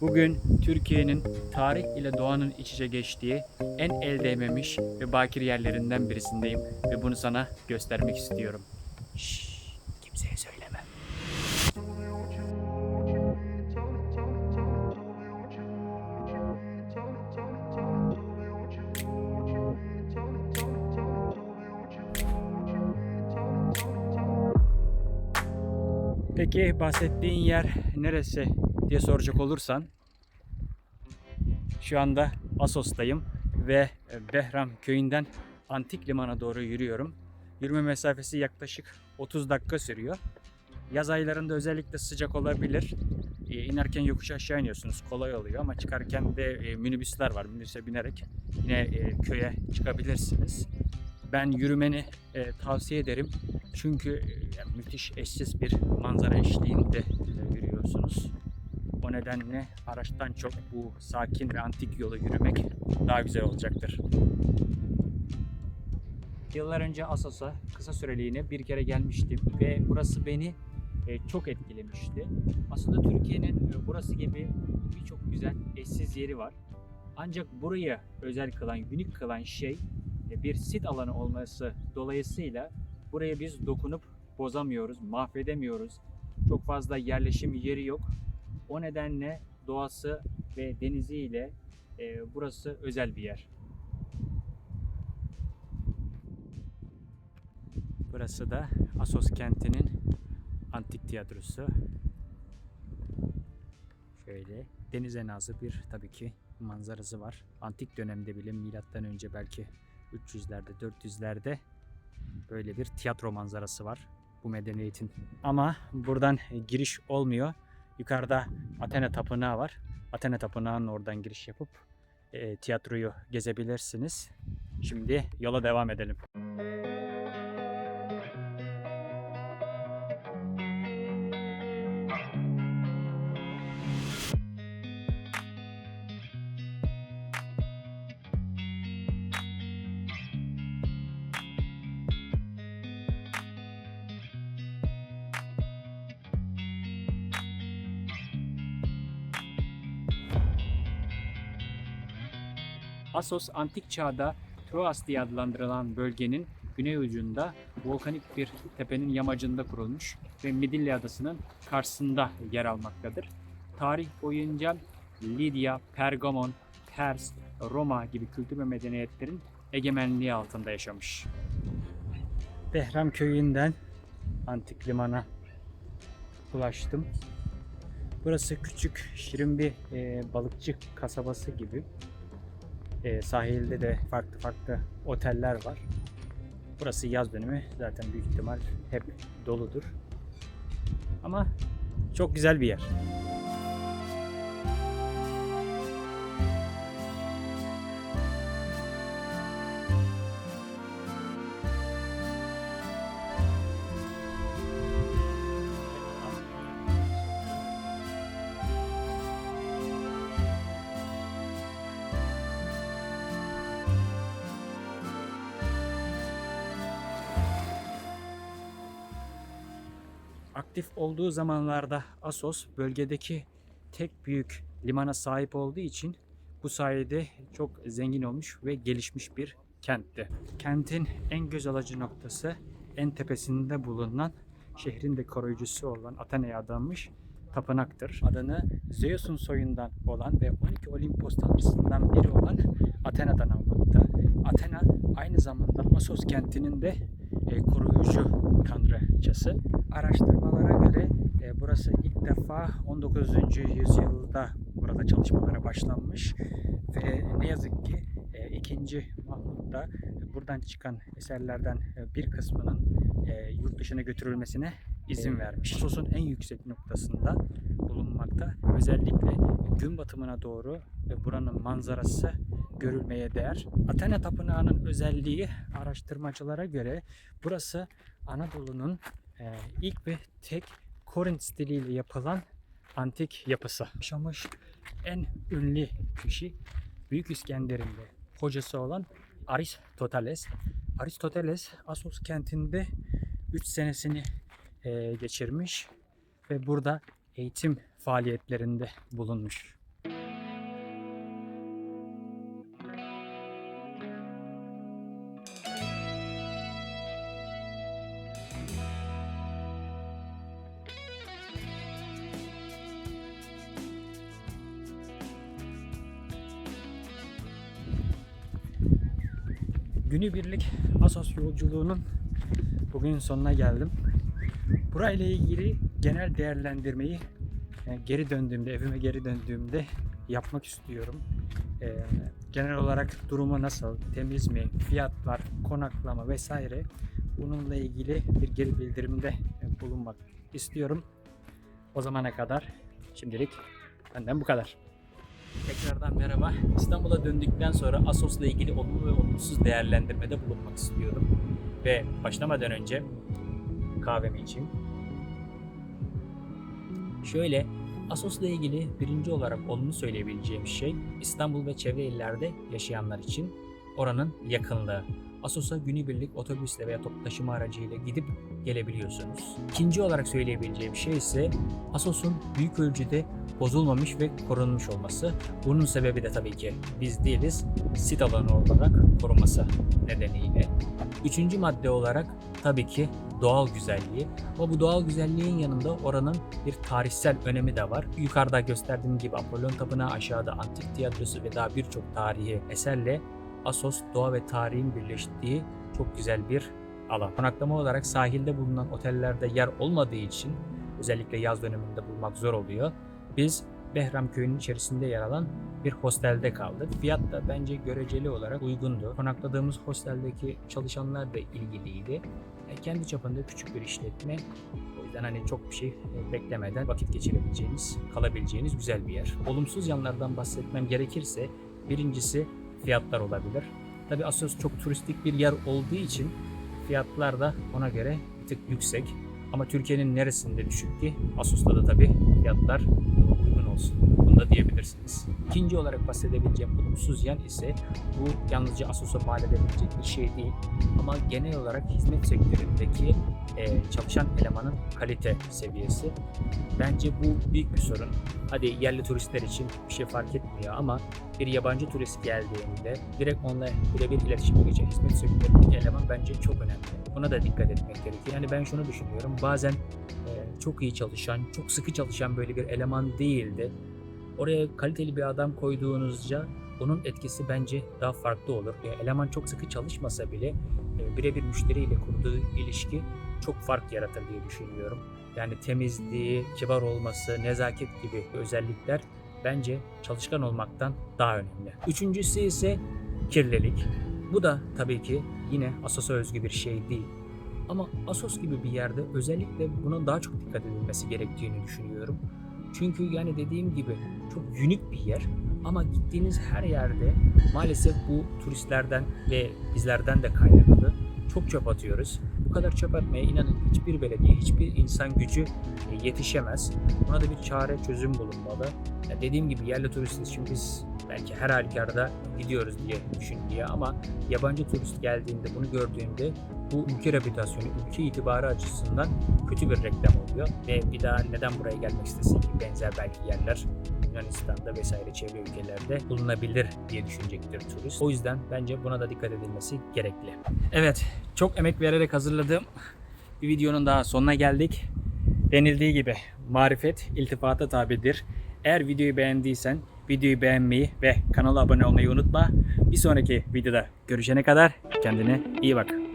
Bugün Türkiye'nin tarih ile doğanın iç içe geçtiği en el değmemiş ve bakir yerlerinden birisindeyim ve bunu sana göstermek istiyorum. Şşş, kimseye söyleme. Peki bahsettiğin yer neresi diye soracak olursan şu anda Asos'tayım ve Behram köyünden Antik Liman'a doğru yürüyorum. Yürüme mesafesi yaklaşık 30 dakika sürüyor. Yaz aylarında özellikle sıcak olabilir. E, inerken yokuş aşağı iniyorsunuz kolay oluyor ama çıkarken de e, minibüsler var. Minibüse binerek yine e, köye çıkabilirsiniz. Ben yürümeni e, tavsiye ederim. Çünkü e, müthiş eşsiz bir manzara eşliğinde e, yürüyorsunuz. O nedenle araçtan çok bu sakin ve antik yolu yürümek daha güzel olacaktır. Yıllar önce Asos'a kısa süreliğine bir kere gelmiştim ve burası beni e, çok etkilemişti. Aslında Türkiye'nin e, burası gibi birçok güzel eşsiz yeri var. Ancak burayı özel kılan, unik kılan şey e, bir sit alanı olması dolayısıyla buraya biz dokunup bozamıyoruz, mahvedemiyoruz. Çok fazla yerleşim yeri yok. O nedenle doğası ve deniziyle e, burası özel bir yer. Burası da Asos kentinin antik tiyatrosu. Şöyle denize nazır bir tabii ki manzarası var. Antik dönemde bile milattan önce belki 300'lerde 400'lerde böyle bir tiyatro manzarası var bu medeniyetin. Ama buradan giriş olmuyor. Yukarıda Athena Tapınağı var. Athena Tapınağı'nın oradan giriş yapıp e, tiyatroyu gezebilirsiniz. Şimdi yola devam edelim. Assos antik çağda Troas diye adlandırılan bölgenin güney ucunda volkanik bir tepenin yamacında kurulmuş ve Midilli adasının karşısında yer almaktadır. Tarih boyunca Lidya, Pergamon, Pers, Roma gibi kültür ve medeniyetlerin egemenliği altında yaşamış. Behram köyünden antik limana ulaştım. Burası küçük, şirin bir e, balıkçı kasabası gibi. E, sahilde de farklı farklı oteller var. Burası yaz dönemi zaten büyük ihtimal hep doludur. Ama çok güzel bir yer. Aktif olduğu zamanlarda Asos bölgedeki tek büyük limana sahip olduğu için bu sayede çok zengin olmuş ve gelişmiş bir kentti. Kentin en göz alıcı noktası en tepesinde bulunan şehrin de koruyucusu olan Athena'ya adanmış tapınaktır. Adını Zeus'un soyundan olan ve 12 Olimpos tanrısından biri olan Athena'dan almakta. Athena aynı zamanda Asos kentinin de e, koruyucu tanrıçası. Araştırmalara göre e, burası ilk defa 19. yüzyılda burada çalışmalara başlanmış ve ne yazık ki e, 2. Mahmut da buradan çıkan eserlerden e, bir kısmının e, yurt dışına götürülmesine izin vermiş. Asos'un en yüksek noktasında bulunmakta. Özellikle gün batımına doğru ve buranın manzarası görülmeye değer. Athena Tapınağı'nın özelliği araştırmacılara göre burası Anadolu'nun e, ilk ve tek Korint stiliyle yapılan antik yapısı. Yaşamış en ünlü kişi Büyük İskender'in de hocası olan Aristoteles. Aristoteles Assos kentinde 3 senesini e, geçirmiş ve burada eğitim faaliyetlerinde bulunmuş. Günübirlik Asos yolculuğunun bugün sonuna geldim. Burayla ilgili genel değerlendirmeyi yani geri döndüğümde, evime geri döndüğümde yapmak istiyorum. Ee, genel olarak durumu nasıl, temiz mi, fiyatlar, konaklama vesaire bununla ilgili bir geri bildirimde e, bulunmak istiyorum. O zamana kadar şimdilik benden bu kadar. Tekrardan merhaba. İstanbul'a döndükten sonra Asos'la ilgili olumlu ve olumsuz değerlendirmede bulunmak istiyorum. Ve başlamadan önce kahvemi içeyim. Şöyle, Asos'la ilgili birinci olarak olumlu söyleyebileceğim şey İstanbul ve çevre illerde yaşayanlar için oranın yakınlığı. Asos'a günübirlik otobüsle veya toplu taşıma aracıyla gidip gelebiliyorsunuz. İkinci olarak söyleyebileceğim şey ise Asos'un büyük ölçüde bozulmamış ve korunmuş olması. Bunun sebebi de tabii ki biz değiliz, sit alanı olarak korunması nedeniyle. Üçüncü madde olarak tabii ki doğal güzelliği. Ama bu doğal güzelliğin yanında oranın bir tarihsel önemi de var. Yukarıda gösterdiğim gibi Apollon Tapınağı, aşağıda Antik Tiyatrosu ve daha birçok tarihi eserle Asos doğa ve tarihin birleştiği çok güzel bir alan. Konaklama olarak sahilde bulunan otellerde yer olmadığı için özellikle yaz döneminde bulmak zor oluyor. Biz Behram köyünün içerisinde yer alan bir hostelde kaldık. Fiyat da bence göreceli olarak uygundu. Konakladığımız hosteldeki çalışanlar da ilgiliydi. E, kendi çapında küçük bir işletme. O yüzden hani çok bir şey e, beklemeden vakit geçirebileceğiniz, kalabileceğiniz güzel bir yer. Olumsuz yanlardan bahsetmem gerekirse birincisi fiyatlar olabilir. Tabi Assos çok turistik bir yer olduğu için fiyatlar da ona göre bir tık yüksek. Ama Türkiye'nin neresinde düşük ki? Assos'ta da tabi fiyatlar uygun olsun. Bunu da diyebilirsiniz. İkinci olarak bahsedebileceğim olumsuz yan ise bu yalnızca Assos'a mal edebilecek bir şey değil. Ama genel olarak hizmet sektöründeki e, çalışan elemanın kalite seviyesi. Bence bu büyük bir sorun. Hadi yerli turistler için bir şey fark etmiyor ama bir yabancı turist geldiğinde direkt onunla birebir iletişime geçen hizmet sektöründeki eleman bence çok önemli. Buna da dikkat etmek gerekiyor. Yani ben şunu düşünüyorum. Bazen e, çok iyi çalışan, çok sıkı çalışan böyle bir eleman değildi. Oraya kaliteli bir adam koyduğunuzca onun etkisi bence daha farklı olur. Yani eleman çok sıkı çalışmasa bile e, birebir müşteriyle kurduğu ilişki çok fark yaratır diye düşünüyorum. Yani temizliği, kibar olması, nezaket gibi özellikler bence çalışkan olmaktan daha önemli. Üçüncüsü ise kirlilik. Bu da tabii ki yine Asos'a özgü bir şey değil. Ama Asos gibi bir yerde özellikle buna daha çok dikkat edilmesi gerektiğini düşünüyorum. Çünkü yani dediğim gibi çok unik bir yer ama gittiğiniz her yerde maalesef bu turistlerden ve bizlerden de kaynaklı çok çöp atıyoruz. Bu kadar çöp atmaya inanın hiçbir belediye, hiçbir insan gücü e, yetişemez. Buna da bir çare, çözüm bulunmalı. Ya dediğim gibi yerli turistiz çünkü biz belki her halükarda gidiyoruz diye düşünüyor ama yabancı turist geldiğinde bunu gördüğünde bu ülke reputasyonu, ülke itibarı açısından kötü bir reklam oluyor ve bir daha neden buraya gelmek istesin ki benzer belki yerler Yunanistan'da vesaire çevre ülkelerde bulunabilir diye düşünecektir turist. O yüzden bence buna da dikkat edilmesi gerekli. Evet, çok emek vererek hazırladığım bir videonun daha sonuna geldik. Denildiği gibi marifet iltifata tabidir. Eğer videoyu beğendiysen videoyu beğenmeyi ve kanala abone olmayı unutma. Bir sonraki videoda görüşene kadar kendine iyi bak.